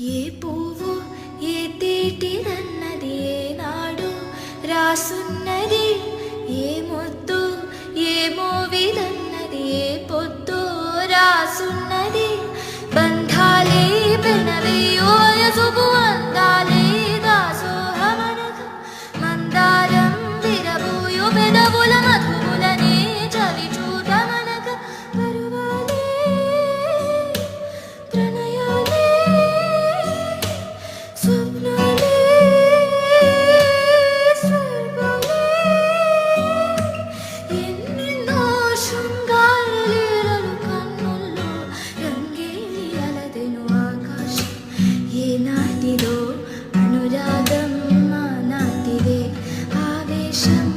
ఏ పువ్వు ఏ తేటిదన్నది ఏ నాడు రాసున్నది? ఏ ముద్దు ఏ మూవిదన్నది 神